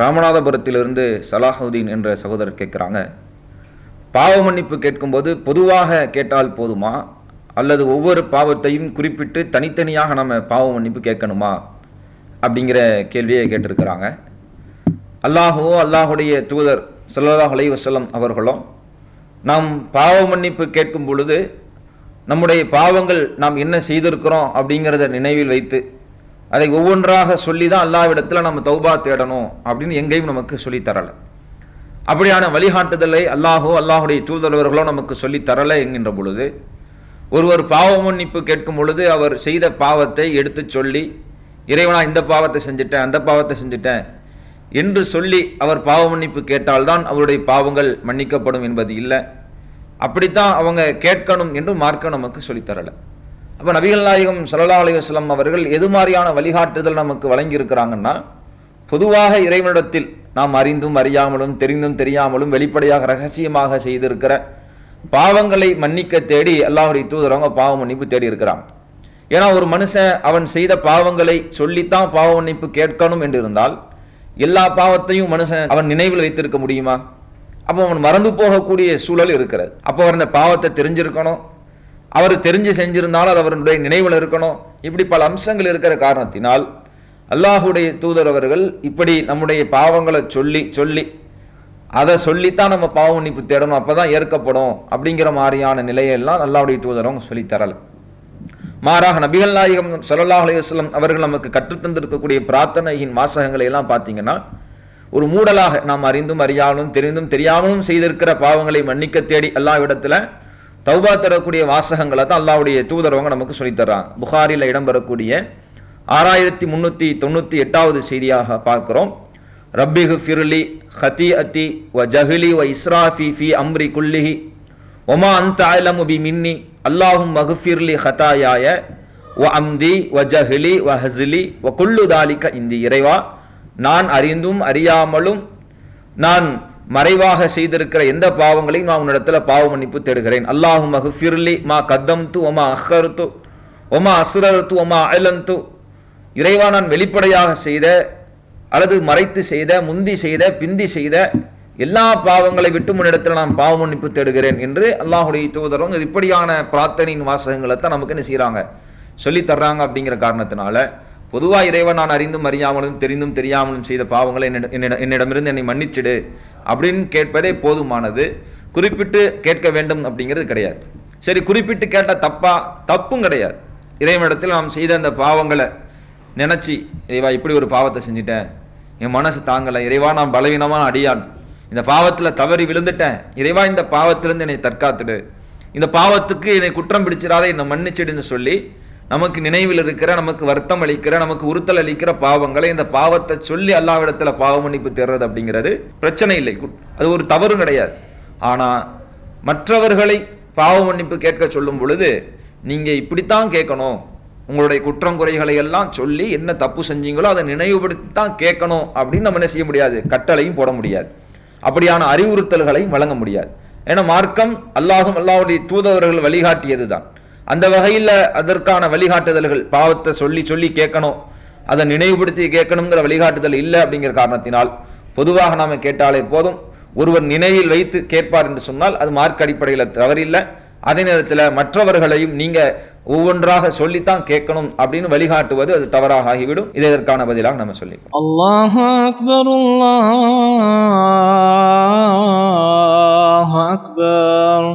ராமநாதபுரத்திலிருந்து சலாஹுதீன் என்ற சகோதரர் கேட்குறாங்க. பாவ மன்னிப்பு கேட்கும்போது பொதுவாக கேட்டால் போதுமா? அல்லது ஒவ்வொரு பாவத்தையும் குறிப்பிட்டு தனித்தனியாக நம்ம பாவ மன்னிப்பு கேட்கணுமா? அப்படிங்கிற கேள்வியை கேட்டிருக்கிறாங்க. அல்லாஹுவோ அல்லாஹுடைய தூதர் சல்லாஹ் அலைஹி அவர்களும் நாம் பாவ மன்னிப்பு கேட்கும் பொழுது நம்முடைய பாவங்கள் நாம் என்ன செய்திருக்கிறோம் அப்படிங்கிறத நினைவில் வைத்து அதை ஒவ்வொன்றாக சொல்லி தான் அல்லாவிடத்தில் நம்ம தௌபா தேடணும் அப்படின்னு எங்கேயும் நமக்கு சொல்லித் தரலை. அப்படியான வழிகாட்டுதலை அல்லாஹோ அல்லாஹுடைய தூதரவர்களோ நமக்கு சொல்லித் தரலை என்கின்ற பொழுது ஒருவர் பாவ மன்னிப்பு கேட்கும் பொழுது அவர் செய்த பாவத்தை எடுத்துச் சொல்லி இறைவனா இந்த பாவத்தை செஞ்சுட்டேன் அந்த பாவத்தை செஞ்சுட்டேன் என்று சொல்லி அவர் பாவ மன்னிப்பு கேட்டால்தான் அவருடைய பாவங்கள் மன்னிக்கப்படும் என்பது இல்லை. அப்படித்தான் அவங்க கேட்கணும் என்று மார்க்கம் நமக்கு சொல்லித் தரலை. அப்போ நபிகள் நாயகம் சல்லா அலிவாஸ்லம் அவர்கள் எது மாதிரியான வழிகாட்டுதல் நமக்கு வழங்கியிருக்கிறாங்கன்னா பொதுவாக இறைவனிடத்தில் நாம் அறிந்தும் அறியாமலும் தெரிந்தும் தெரியாமலும் வெளிப்படையாக ரகசியமாக செய்திருக்கிற பாவங்களை மன்னிக்க தேடி அல்லாஹுடைய தூதரவங்க பாவ மன்னிப்பு தேடி இருக்கிறாங்க ஏன்னா ஒரு மனுஷன் அவன் செய்த பாவங்களை சொல்லித்தான் பாவ மன்னிப்பு கேட்கணும் என்று இருந்தால் எல்லா பாவத்தையும் மனுஷன் அவன் நினைவில் வைத்திருக்க முடியுமா? அப்போ அவன் மறந்து போகக்கூடிய சூழல் இருக்கிறது. அப்போ அவர் அந்த பாவத்தை தெரிஞ்சிருக்கணும் அவர் தெரிஞ்சு செஞ்சிருந்தாலும் அது அவருடைய நினைவில் இருக்கணும். இப்படி பல அம்சங்கள் இருக்கிற காரணத்தினால் அல்லாஹுடைய தூதர் அவர்கள் இப்படி நம்முடைய பாவங்களை சொல்லி சொல்லி அதை சொல்லித்தான் நம்ம பாவ மன்னிப்பு தேடணும். அப்போ தான் ஏற்கப்படும் அப்படிங்கிற மாதிரியான நிலையெல்லாம் அல்லாவுடைய தூதரவங்க சொல்லித்தரல மாறாக நபிகள் நாயகம் ஸல்லல்லாஹு அலைஹி அவர்கள் நமக்கு கற்றுத்தந்திருக்கக்கூடிய பிரார்த்தனையின் வாசகங்களை எல்லாம் பார்த்தீங்கன்னா ஒரு மூடலாக நாம் அறிந்தும் அறியாமலும் தெரிந்தும் தெரியாமலும் செய்திருக்கிற பாவங்களை மன்னிக்க தேடி எல்லா இடத்துல தௌபா தரக்கூடிய வாசகங்களை தான் அல்லாவுடைய தூதரவங்க நமக்கு சொல்லித்தர்றாங்க புகாரில் இடம்பெறக்கூடிய ஆறாயிரத்தி முந்நூற்றி தொண்ணூற்றி எட்டாவது செய்தியாக பார்க்குறோம். ரப்பிஹு ஃபிர்லி ஹதி அத்தி வ ஜஹிலி வ இஸ்ராஃபி ஃபி அம்ரி குல்லிஹி ஒமா அந்த அலமுபி மின்னி அல்லாஹும் மகுஃபிர்லி ஹதாயாய வ அம்தி வ ஜஹிலி வ ஹஸ்லி வ குல்லு தாலிக இந்தி இறைவா. நான் அறிந்தும் அறியாமலும் நான் மறைவாக செய்திருக்கிற எந்த பாவங்களையும் நான் உன்னிடத்தில் பாவ மன்னிப்பு தேடுகிறேன். அல்லாஹு மகுஃபிர்லி மா கத்தம் து ஒமா அஹ்ஹர்து ஒமா அசுரத்து ஒமா அலந்து இறைவா நான் வெளிப்படையாக செய்த அல்லது மறைத்து செய்த முந்தி செய்த பிந்தி செய்த எல்லா பாவங்களை விட்டு முன்னிடத்தில் நான் பாவ மன்னிப்பு தேடுகிறேன் என்று அல்லாஹுடைய தூதரவங்க இப்படியான பிரார்த்தனையின் வாசகங்களை தான் நமக்கு என்ன செய்கிறாங்க சொல்லித் தர்றாங்க அப்படிங்கிற காரணத்தினால பொதுவாக இறைவன் நான் அறிந்தும் அறியாமலும் தெரிந்தும் தெரியாமலும் செய்த பாவங்களை என்னிடம் என்னிடமிருந்து என்னை மன்னிச்சிடு அப்படின்னு கேட்பதே போதுமானது. குறிப்பிட்டு கேட்க வேண்டும் அப்படிங்கிறது கிடையாது. சரி குறிப்பிட்டு கேட்ட தப்பா தப்பும் கிடையாது. இறைவனிடத்தில் நாம் செய்த அந்த பாவங்களை நினச்சி இறைவா இப்படி ஒரு பாவத்தை செஞ்சிட்டேன். என் மனசு தாங்கலை. இறைவா நான் பலவீனமான அடியான். இந்த பாவத்தில் தவறி விழுந்துட்டேன். இறைவா இந்த பாவத்திலிருந்து என்னை தற்காத்துடு. இந்த பாவத்துக்கு என்னை குற்றம் பிடிச்சிடாத என்னை மன்னிச்சிடுன்னு சொல்லி நமக்கு நினைவில் இருக்கிற நமக்கு வருத்தம் அளிக்கிற நமக்கு உறுத்தல் அளிக்கிற பாவங்களை இந்த பாவத்தை சொல்லி அல்லாவிடத்துல பாவ மன்னிப்பு தேடுறது அப்படிங்கிறது பிரச்சனை இல்லை. அது ஒரு தவறும் கிடையாது. ஆனால் மற்றவர்களை பாவ மன்னிப்பு கேட்க சொல்லும் பொழுது நீங்கள் இப்படித்தான் கேட்கணும். உங்களுடைய குற்றம் குறைகளை எல்லாம் சொல்லி என்ன தப்பு செஞ்சீங்களோ அதை நினைவுபடுத்தி தான் கேட்கணும் அப்படின்னு நம்ம என்ன செய்ய முடியாது? கட்டளையும் போட முடியாது. அப்படியான அறிவுறுத்தல்களையும் வழங்க முடியாது. ஏன்னா மார்க்கம் அல்லாஹும் அல்லாஹ்வுடைய தூதவர்கள் வழிகாட்டியது தான் அந்த வகையில் அதற்கான வழிகாட்டுதல்கள் பாவத்தை சொல்லி சொல்லி கேட்கணும். அதை நினைவுபடுத்தி கேட்கணுங்கிற வழிகாட்டுதல் இல்லை அப்படிங்கிற காரணத்தினால் பொதுவாக நாம் கேட்டாலே போதும். ஒருவர் நினைவில் வைத்து கேட்பார் என்று சொன்னால் அது மார்க் அடிப்படையில் தவறில்லை. அதே நேரத்தில் மற்றவர்களையும் நீங்கள் ஒவ்வொன்றாக சொல்லித்தான் கேட்கணும் அப்படின்னு வழிகாட்டுவது அது தவறாக ஆகிவிடும். இதை இதற்கான பதிலாக நம்ம சொல்லி அல்லாஹ் அக்பர் அக்பர்